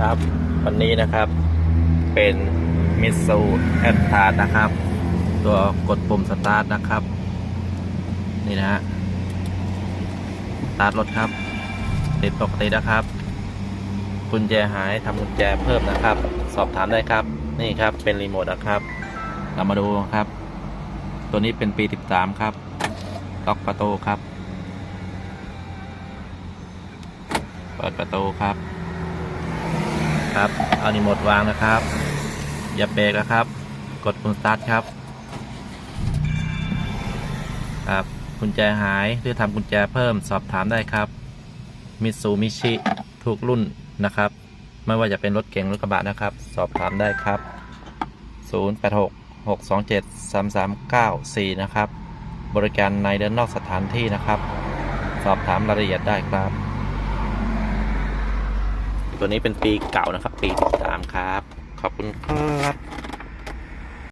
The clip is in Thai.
ครับ วันนี้นะครับเป็นมิตซูแอดทาร์นะครับ ตัวกดปุ่มสตาร์ทนะครับ นี่นะฮะสตาร์ทรถครับติดปกตินะครับกุญแจหายทำกุญแจเพิ่มนะครับ สอบถามได้ครับ นี่ครับเป็นรีโมทนะครับ เรามาดูครับ ตัวนี้เป็นปี 13 ครับล็อกประตูครับ เปิดประตูครับ ครับ เอารีโมทวางนะครับ อย่าเบรกนะครับ กดปุ่มสตาร์ทครับ ครับกุญแจหายหรือทำกุญแจเพิ่มสอบถามได้ครับ มิตซูมิชิทุกรุ่นนะครับ ไม่ว่าจะเป็นรถเก๋งรถกระบะนะครับ สอบถามได้ครับ 086 627 3394 นะครับ บริการในเดินนอกสถานที่นะครับ สอบถามรายละเอียดได้ครับ ตัวนี้เป็นปีเก่านะครับ ปี13ครับ ขอบคุณครับ